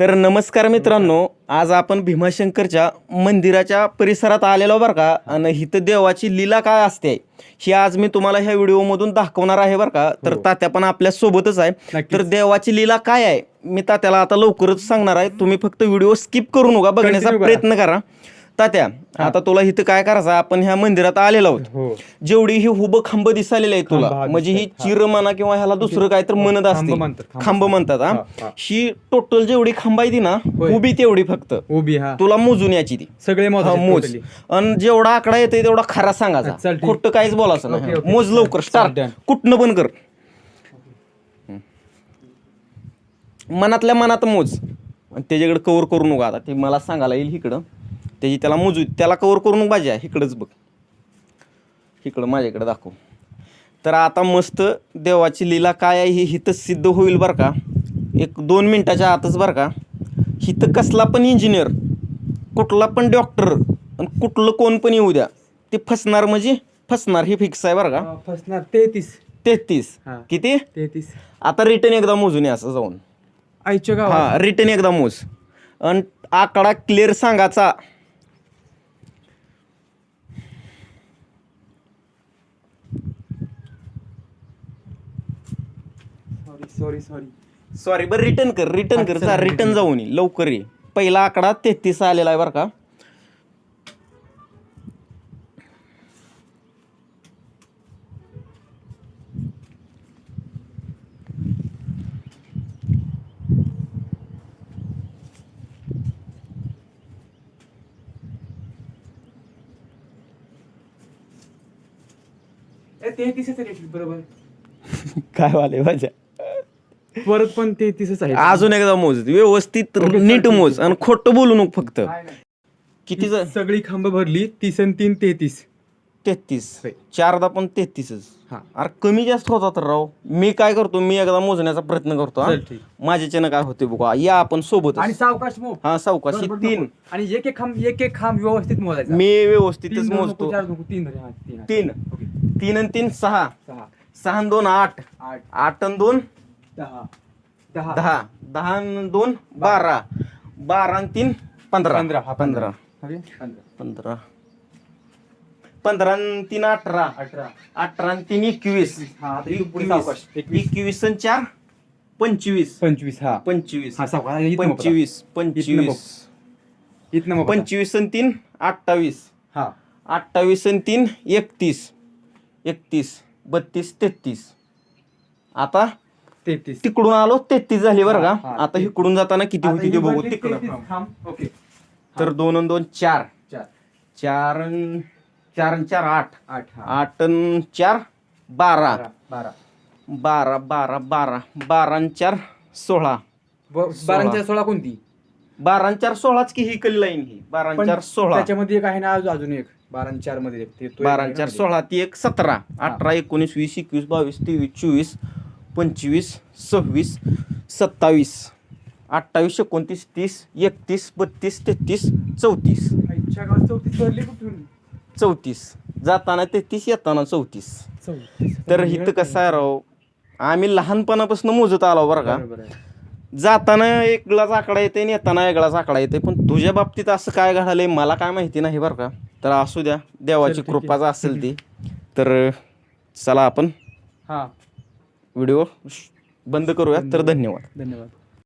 तर नमस्कार मित्रांनो आज आपण भीमाशंकरच्या मंदिराच्या परिसरात आलेलो बरं का आणि इथं देवाची लीला काय असते ही आज मी तुम्हाला ह्या व्हिडिओमधून दाखवणार आहे बरं का. तर तात्या पण आपल्या सोबतच आहे. तर देवाची लीला काय आहे मी तात्याला आता लवकरच सांगणार आहे. तुम्ही फक्त व्हिडिओ स्किप करू नका बघण्याचा. प्रयत्न करा. तात्या आता तुला इथं काय करायचं? आपण ह्या मंदिरात आलेलो आहोत. हो. जेवढी ही हुबं खांब दिसालेली आहे तुला हा म्हणजे ही हा. चिर म्हणा किंवा ह्याला दुसरं काय तर म्हणत खांब असते खांब म्हणतात. हा? हा, हा. ही टोटल जेवढी खांब आहे ती ना. उभी तेवढी फक्त. उभी हा. तुला मोजून याची ती. सगळे हा, मोज. आणि जेवढा आकडा येतोय तेवढा खरा सांगायचा. खोटं काहीच बोलायचं नाही. ओके. मोज लवकर स्टार्ट. कुठनं पण कर. मनातल्या मनात मोज. त्याच्याकडे कवर करू नका आता. ते मला सांगायला येईल इकडं. त्याची त्याला मोजू त्याला कवर करू नको पाहिजे इकडंच बघ. इकडं माझ्याकडे दाखव. तर आता मस्त देवाची लीला काय आहे ही हिथं सिद्ध होईल बरं का? एक दोन मिनिटाच्या आतच बरं का? हिथं कसला पण इंजिनियर कुठला पण डॉक्टर आणि कुठलं कोण पण येऊ द्या ते फसणार म्हणजे फसणार हे फिक्स आहे बरं का? फसणार. तेहतीस. तेहतीस. किती? तेहतीस. आता रिटर्न एकदा मोजून ये असं जाऊन. आईच्या हा रिटर्न एकदा मोज. आणि आकडा क्लिअर सांगायचा. सॉरी सॉरी सॉरी सॉरी बरं रिटर्न कर रिटर्न कर. जा रिटर्न. जाऊन ये. लवकर ये. पहिला आकडा तेहतीस आलेला आहे बरं का. तेहतीसच आहे बरोबर. काय वाले माझ्या परत पण तेहतीसच आहे अजून एकदा मोज. व्यवस्थित नीट. मोज. आणि खोटं बोलू नको फक्त. किती ज- सगळी खांब भरली तीस आणि तीन तेहतीस. तेहतीस. होय. चारदा पण तेहतीसच. हा. अरे कमी जास्त होता तर राव. मी काय करतो मी एकदा मोजण्याचा प्रयत्न करतो हा. चल ठीक. माझ्याच्यानं काय होते बघा. या आपण सोबत आणि सावकाश हा सावकाश. बरोबर तीन. नको. आणि एक एक खांब एक एक खांब व्यवस्थित मोजायचा. मी तीन व्यवस्थितच नको, मोजतो. चार नको, तीन धरू, हा, तीन. तीन. ओके. तीन आणि तीन सहा. सहा. सहा आणि दोन आठ. आठ. आठ आणि दोन दहा. दहा. दहा. दहा दोन बारा. बारा आणि तीन पंधरा. पंधरा. हा पंधरा. पंधरा. पंधरा. तीन अठरा. अठरा. अठरा तीन एकवीस. हा, आता इथून पुढे सावकाश. एकवीस. चार पंचवीस. पंचवीस हा. पंचवीस. हा सावकाश इथनं मोकळा. पंचवीस पंचवीस. इथनं मोकळा. पंचवीस आणि तीन अठ्ठावीस. हा. अठ्ठावीस आणि तीन एकतीस. एकतीस बत्तीस तेहतीस. आता तेहतीस. तिकडून आलो तेहतीस झाली बरं हा, का? हा, आता इकडून जाताना किती आता होती ही ते बघू भरली तिकडं. तेहतीस खांब. ओके. तर दोन आणि दोन चार. चार. चार चार चार आठ. आठ हा. आठ चार बारा. बारा बारा. बारा बारा बारा. बारा चार सोळा. ब- बारांच्या सोळा कोणती? बारा चार सोळाच की ही कली लाईन ही? बारा पण चार सोळा. त्याच्यामध्ये एक आहे ना अजून अजून एक. बारा चारमध्ये एक. ते- तो एक बारा आहे आणि ना चारमध्ये. सोळा ती एक सतरा. अठरा एकोणीस वीस एकवीस बावीस तेवीस चोवीस पंचवीस सव्वीस सत्तावीस अठ्ठावीस एकोणतीस तीस एकतीस बत्तीस तेहतीस चौतीस. आईच्या गावात चौतीस भरली कुठून? चौतीस. जाताना तेहतीस येताना चौतीस. चौतीस. तर इथं कसं आहे राव? आम्ही लहानपणापासून मोजत आलो बरं का. बरोबर आहे. जाताना एक ग्लास आकडा येते आणि येताना एक ग्लास आकडा येते. पण तुझ्या बाबतीत असं काय घडालंय मला काय माहिती नाही बरं का. तर असू द्या देवाची चल, ठीक आहे. कृपाच असेल ती. तर चला आपण. हा. व्हिडिओ बंद करूयात तर धन्यवाद. धन्यवाद.